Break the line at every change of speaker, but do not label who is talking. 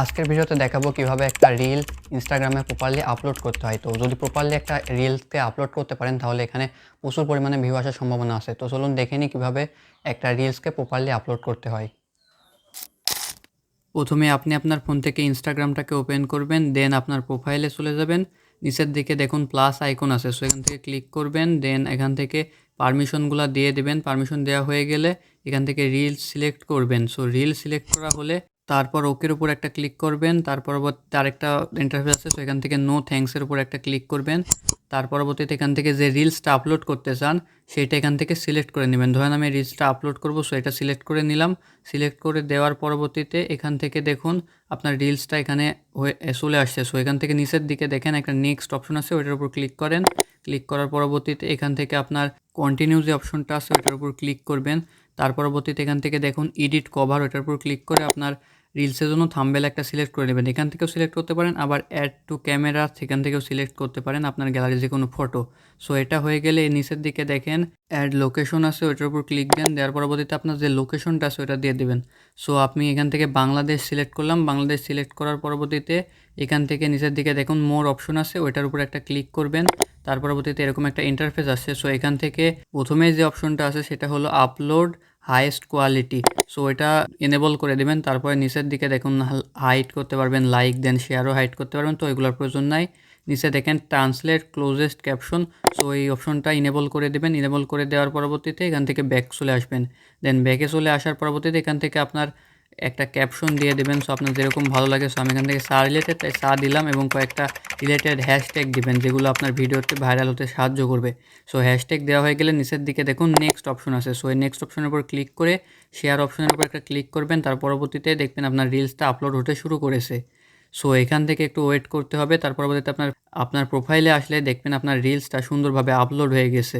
আজকের ভিডিওতে দেখাবো কীভাবে একটা রিল ইনস্টাগ্রামে প্রপারলি আপলোড করতে হয়। তো যদি প্রপারলি একটা রিলসকে আপলোড করতে পারেন, তাহলে এখানে প্রচুর পরিমাণে ভিউ আসার সম্ভাবনা আছে। তো চলুন দেখে নিই কীভাবে একটা রিলসকে প্রপারলি আপলোড করতে হয়। প্রথমে আপনি আপনার ফোন থেকে ইনস্টাগ্রামটাকে ওপেন করবেন দেন আপনার প্রোফাইলে চলে যাবেন। নিচের দিকে দেখুন প্লাস আইকন আছে সো এখান থেকে ক্লিক করবেন দেন এখান থেকে পারমিশনগুলো দিয়ে দেবেন। পারমিশন দেওয়া হয়ে গেলে এখান থেকে রিল সিলেক্ট করবেন। সো রিল সিলেক্ট করা হলে তারপর ওকের উপর একটা ক্লিক করবেন, তার পরবর্তী আরেকটা ইন্টারফেস আছে সো এখান থেকে নো থ্যাঙ্কসের উপর একটা ক্লিক করবেন, তার পরবর্তীতে এখান থেকে যে রিলসটা আপলোড করতে চান, সেটা এখান থেকে সিলেক্ট করে নেবেন। ধরেন আমি রিলসটা আপলোড করব সো এটা সিলেক্ট করে নিলাম। সিলেক্ট করে দেওয়ার পরবর্তীতে এখান থেকে দেখুন, আপনার রিলসটা এখানে চলে আসছে। সো এখান থেকে নিচের দিকে দেখেন, একটা নেক্সট অপশন আছে, ওইটার উপর ক্লিক করেন। ক্লিক করার পরবর্তীতে এখান থেকে আপনার কন্টিনিউ যে অপশনটা আছে, ওইটার উপর ক্লিক করবেন। তার পরবর্তীতে এখান থেকে দেখুন এডিট কভার ওইটার উপর ক্লিক করে আপনার রিলসের জন্য থাম্বেল একটা সিলেক্ট করে নেবেন। এখান থেকেও সিলেক্ট করতে পারেন, আবার অ্যাড টু ক্যামেরা সেখান থেকেও সিলেক্ট করতে পারেন আপনার গ্যালারির যে কোনো ফটো সো এটা হয়ে গেলে নিচের দিকে দেখেন অ্যাড লোকেশন আছে, ওইটার উপর ক্লিক দেন, দেওয়ার পরবর্তীতে আপনার যে লোকেশনটা আছে ওটা দিয়ে দেবেন। সো আপনি এখান থেকে বাংলাদেশ সিলেক্ট করলাম, বাংলাদেশ সিলেক্ট করার পরবর্তীতে এখান থেকে নিচের দিকে দেখুন মোর অপশন আছে, ওইটার উপর একটা ক্লিক করবেন। তার পরবর্তীতে এরকম একটা ইন্টারফেস আসছে সো এখান থেকে প্রথমে যে অপশনটা আছে, সেটা হলো আপলোড হাইয়েস্ট কোয়ালিটি সো এটা এনেবল করে দেবেন, তারপরে নিচের দিকে দেখুন হাইট করতে পারবেন লাইক দেন শেয়ারও হাইট করতে পারবেন, তো এগুলোর প্রয়োজন নাই। নিচে দেখেন ট্রান্সলেট ক্লোজেস্ট ক্যাপশন সো এই অপশনটা ইনেবল করে দেবেন। ইনেবল করে দেওয়ার পরবর্তীতে এখান থেকে ব্যাক চলে আসবেন। দেন ব্যাকে চলে আসার পরবর্তীতে এখান থেকে আপনার একটা ক্যাপশন দিয়ে দেবেন সো আপনার যেরকম ভালো লাগে সো আমি এখান থেকে সা রিলেটেড তাই সা দিলাম এবং কয়েকটা রিলেটেড হ্যাশট্যাগ দিবেন, যেগুলো আপনার ভিডিওতে ভাইরাল হতে সাহায্য করবে। সো হ্যাশট্যাগ দেওয়া হয়ে গেলে নিচের দিকে দেখুন নেক্সট অপশন আছে। সো এই নেক্সট অপশনের উপর ক্লিক করে শেয়ার অপশনের উপর একটা ক্লিক করবেন, তার পরবর্তীতে দেখবেন আপনার রিলসটা আপলোড হতে শুরু করেছে। সো এখান থেকে একটু ওয়েট করতে হবে, তার পরবর্তীতে আপনার আপনার প্রোফাইলে আসলে দেখবেন আপনার রিলসটা সুন্দরভাবে আপলোড হয়ে গেছে।